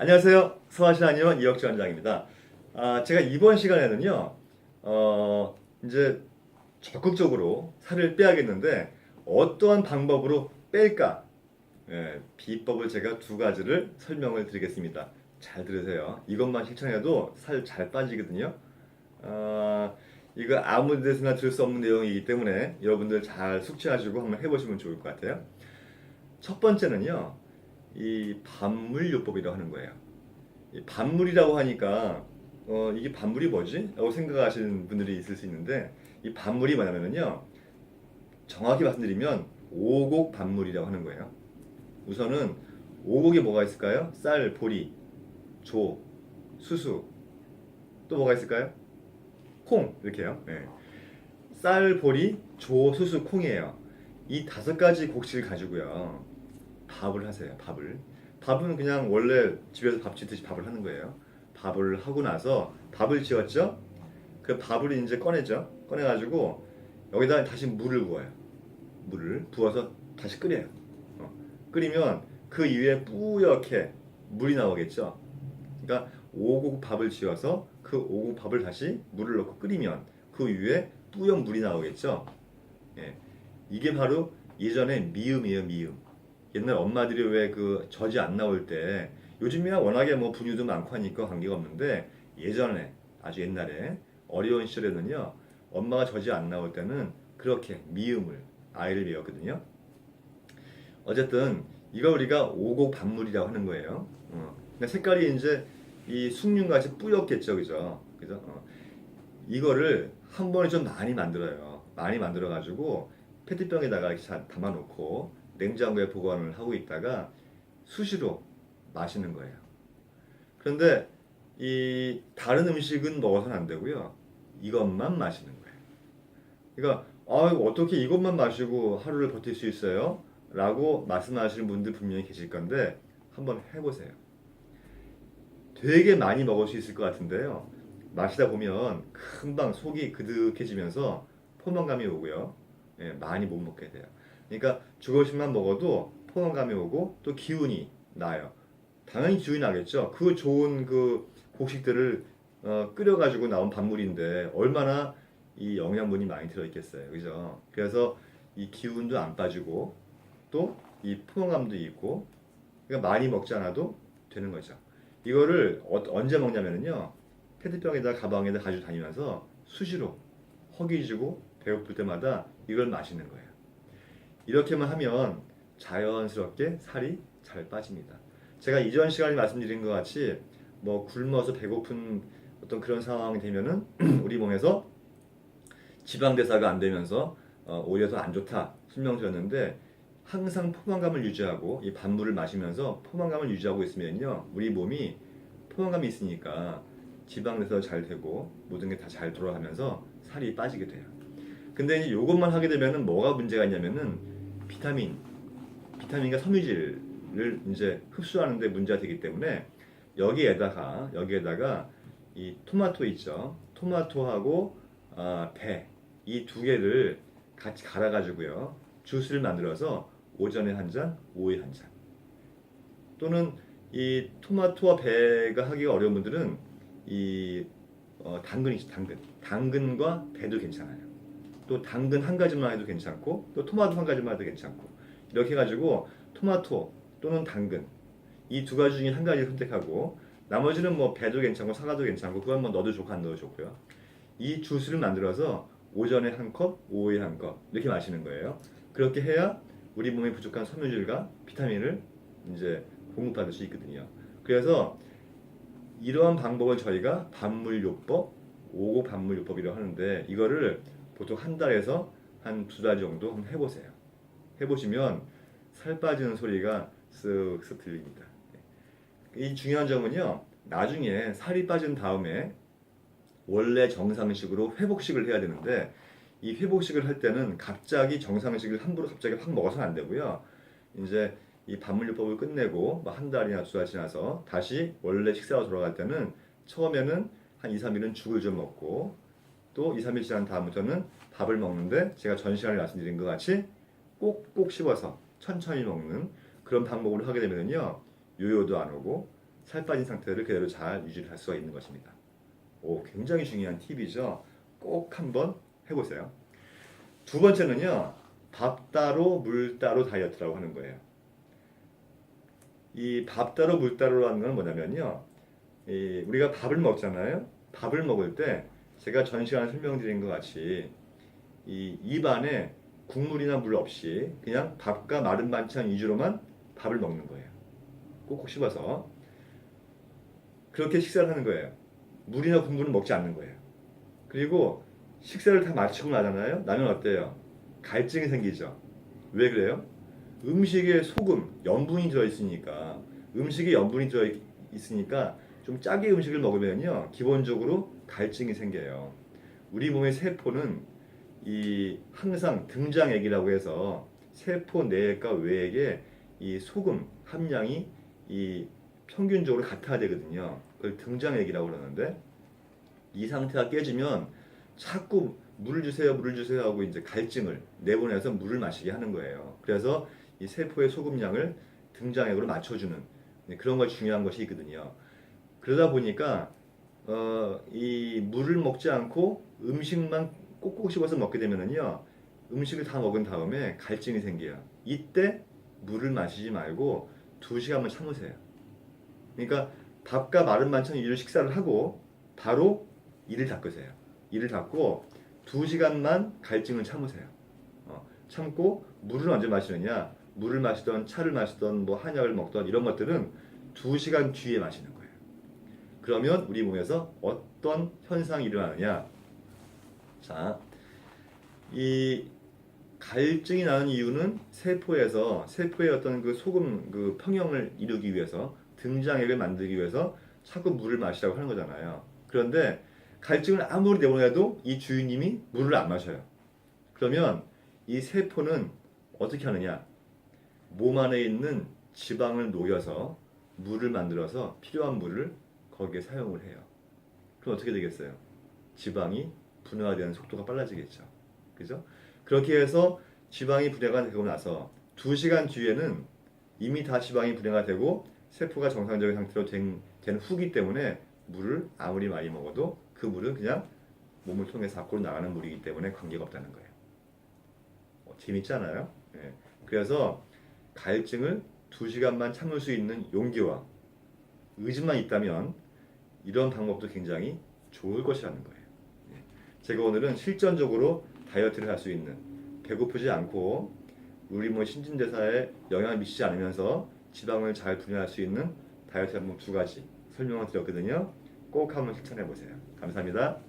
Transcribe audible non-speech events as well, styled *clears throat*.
안녕하세요. 서하시 아니원 이혁주 원장입니다. 아, 제가 이번 시간에는요, 어, 이제 적극적으로 살을 빼야겠는데 어떠한 방법으로 뺄까? 예, 비법을 제가 두 가지를 설명을 드리겠습니다. 잘 들으세요. 이것만 실천해도 살 잘 빠지거든요. 아, 이거 아무 데서나 들을 수 없는 내용이기 때문에 여러분들 잘 숙지하시고 한번 해보시면 좋을 것 같아요. 첫 번째는요, 이 반물요법이라고 하는 거예요. 이 반물이라고 하니까 어, 이게 반물이 뭐지? 라고 생각하시는 분들이 있을 수 있는데 이 반물이 뭐냐면요. 정확히 말씀드리면 오곡 반물이라고 하는 거예요. 우선은 오곡이 뭐가 있을까요? 쌀, 보리, 조, 수수 또 뭐가 있을까요? 콩 이렇게요. 네. 쌀, 보리, 조, 수수, 콩이에요. 이 다섯 가지 곡식을 가지고요. 밥을 하세요. 밥을. 밥은 그냥 원래 집에서 밥 짓듯이 밥을 하는 거예요. 밥을 하고 나서 밥을 지었죠. 그 밥을 이제 꺼내죠. 꺼내가지고 여기다 다시 물을 부어요. 물을 부어서 다시 끓여요. 어. 끓이면 그 위에 뿌옇게 물이 나오겠죠. 그러니까 오곡 밥을 지어서 그 오곡 밥을 다시 물을 넣고 끓이면 그 위에 뿌연 물이 나오겠죠. 예. 이게 바로 예전에 미음이에요, 미음. 옛날 엄마들이 왜 그 젖이 안 나올 때 요즘이야 워낙에 뭐 분유도 많고 하니까 관계가 없는데 예전에 아주 옛날에 어려운 시절에는요 엄마가 젖이 안 나올 때는 그렇게 미음을 아이를 배웠거든요. 어쨌든 이거 우리가 오곡 반물이라고 하는 거예요. 어. 근데 색깔이 이제 이 숭늉같이 뿌옇겠죠, 그죠? 그죠? 어. 이거를 한 번에 좀 많이 만들어요. 많이 만들어 가지고 페트병에다가 이렇게 자- 담아놓고 냉장고에 보관을 하고 있다가 수시로 마시는 거예요. 그런데 이 다른 음식은 먹어서는 안 되고요. 이것만 마시는 거예요. 그러니까 아, 어떻게 이것만 마시고 하루를 버틸 수 있어요? 라고 말씀하시는 분들 분명히 계실 건데 한번 해보세요. 되게 많이 먹을 수 있을 것 같은데요. 마시다 보면 금방 속이 그득해지면서 포만감이 오고요. 예, 많이 못 먹게 돼요. 그러니까 주거식만 먹어도 포만감이 오고 또 기운이 나요. 당연히 기운이 나겠죠. 그 좋은 그 곡식들을 어, 끓여가지고 나온 밥물인데 얼마나 이 영양분이 많이 들어있겠어요. 그죠? 그래서 이 기운도 안 빠지고 또 이 포만감도 있고 그러니까 많이 먹지 않아도 되는 거죠. 이거를 어- 언제 먹냐면요. 페트병에다 가방에다 가지고 다니면서 수시로 허기지고 배고플 때마다 이걸 마시는 거예요. 이렇게만 하면 자연스럽게 살이 잘 빠집니다. 제가 이전 시간에 말씀드린 것 같이 뭐 굶어서 배고픈 어떤 그런 상황이 되면은 *clears throat* 우리 몸에서 지방 대사가 안 되면서 어, 오히려 더 안 좋다 설명드렸는데 항상 포만감을 유지하고 이 밥물을 마시면서 포만감을 유지하고 있으면요 우리 몸이 포만감이 있으니까 지방 대사도 잘 되고 모든 게 다 잘 돌아가면서 살이 빠지게 돼요. 근데 이제 이것만 하게 되면은 뭐가 문제가 있냐면은 비타민, 비타민과 섬유질을 이제 흡수하는데 문제가 되기 때문에 여기에다가 여기에다가 이 토마토 있죠. 토마토하고 아, 배이 두 개를 같이 갈아가지고요 주스를 만들어서 오전에 한 잔, 오후에 한 잔. 또는 이 토마토와 배가 하기가 어려운 분들은 이 어, 당근이 당근. 당근과 배도 괜찮아요. 또 당근 한 가지만 해도 괜찮고 또 토마토 한 가지만 해도 괜찮고 이렇게 해가지고 토마토 또는 당근 이 두 가지 중에 한 가지 선택하고 나머지는 뭐 배도 괜찮고 사과도 괜찮고 그건 뭐 넣어도 좋고 안 넣어도 좋고요. 이 주스를 만들어서 오전에 한 컵, 오후에 한 컵 이렇게 마시는 거예요. 그렇게 해야 우리 몸에 부족한 섬유질과 비타민을 이제 공급받을 수 있거든요. 그래서 이러한 방법을 저희가 반물요법, 오고 반물요법이라고 하는데 이거를 보통 한 달에서 한 두 달 정도 한번 해보세요. 해보시면 살 빠지는 소리가 쓱쓱 들립니다. 이 중요한 점은요. 나중에 살이 빠진 다음에 원래 정상식으로 회복식을 해야 되는데 이 회복식을 할 때는 갑자기 정상식을 함부로 갑자기 확 먹어서는 안 되고요. 이제 이 반물요법을 끝내고 뭐한 달이나 두 달 지나서 다시 원래 식사로 돌아갈 때는 처음에는 한 2, 3일은 죽을 좀 먹고 또 2, 3일 지난 다음부터는 밥을 먹는데 제가 전 시간에 말씀드린 것 같이 꼭꼭 씹어서 천천히 먹는 그런 방법으로 하게 되면요 요요도 안 오고 살 빠진 상태를 그대로 잘 유지할 수가 있는 것입니다. 오, 굉장히 중요한 팁이죠. 꼭 한번 해보세요. 두 번째는요, 밥 따로 물 따로 다이어트라고 하는 거예요. 이 밥 따로 물 따로라는 건 뭐냐면요, 이 우리가 밥을 먹잖아요. 밥을 먹을 때 제가 전 시간에 설명드린 것 같이 이 입안에 국물이나 물 없이 그냥 밥과 마른 반찬 위주로만 밥을 먹는 거예요. 꼭꼭 씹어서 그렇게 식사를 하는 거예요. 물이나 국물은 먹지 않는 거예요. 그리고 식사를 다 마치고 나잖아요. 나면 어때요? 갈증이 생기죠. 왜 그래요? 음식에 소금, 염분이 들어 있으니까 음식에 염분이 들어 있으니까 좀 짜게 음식을 먹으면요 기본적으로 갈증이 생겨요. 우리 몸의 세포는 이 항상 등장액이라고 해서 세포 내액과 외액의 이 소금 함량이 이 평균적으로 같아야 되거든요. 그걸 등장액이라고 그러는데 이 상태가 깨지면 자꾸 물을 주세요, 물을 주세요 하고 이제 갈증을 내보내서 물을 마시게 하는 거예요. 그래서 이 세포의 소금량을 등장액으로 맞춰주는 네, 그런 것이 중요한 것이 있거든요. 그러다 보니까 어, 이 물을 먹지 않고 음식만 꼭꼭 씹어서 먹게 되면은요 음식을 다 먹은 다음에 갈증이 생겨요. 이때 물을 마시지 말고 두 시간만 참으세요. 그러니까 밥과 마른 반찬 위주로 식사를 하고 바로 이를 닦으세요. 이를 닦고 두 시간만 갈증을 참으세요. 어, 참고 물을 언제 마시느냐? 물을 마시던 차를 마시던 뭐 한약을 먹던 이런 것들은 두 시간 뒤에 마시는 거예요. 그러면 우리 몸에서 어떤 현상이 일어나느냐? 자, 이 갈증이 나는 이유는 세포에서 세포의 어떤 그 소금 그 평형을 이루기 위해서 등장액을 만들기 위해서 자꾸 물을 마시라고 하는 거잖아요. 그런데 갈증을 아무리 내보내도 이 주인님이 물을 안 마셔요. 그러면 이 세포는 어떻게 하느냐? 몸 안에 있는 지방을 녹여서 물을 만들어서 필요한 물을 거기에 사용을 해요. 그럼 어떻게 되겠어요? 지방이 분해화되는 속도가 빨라지겠죠. 그죠? 그렇게 해서 지방이 분해가 되고 나서 2시간 뒤에는 이미 다 지방이 분해가 되고 세포가 정상적인 상태로 된, 된 후기 때문에 물을 아무리 많이 먹어도 그 물은 그냥 몸을 통해서 밖으로 나가는 물이기 때문에 관계가 없다는 거예요. 어, 재밌잖아요. 예. 그래서 갈증을 2시간만 참을 수 있는 용기와 의지만 있다면 이런 방법도 굉장히 좋을 것이라는 거예요. 예. 제가 오늘은 실전적으로 다이어트를 할 수 있는 배고프지 않고 우리 몸 신진대사에 영향을 미치지 않으면서 지방을 잘 분해할 수 있는 다이어트 방법 두 가지 설명을 드렸거든요. 꼭 한번 실천해 보세요. 감사합니다.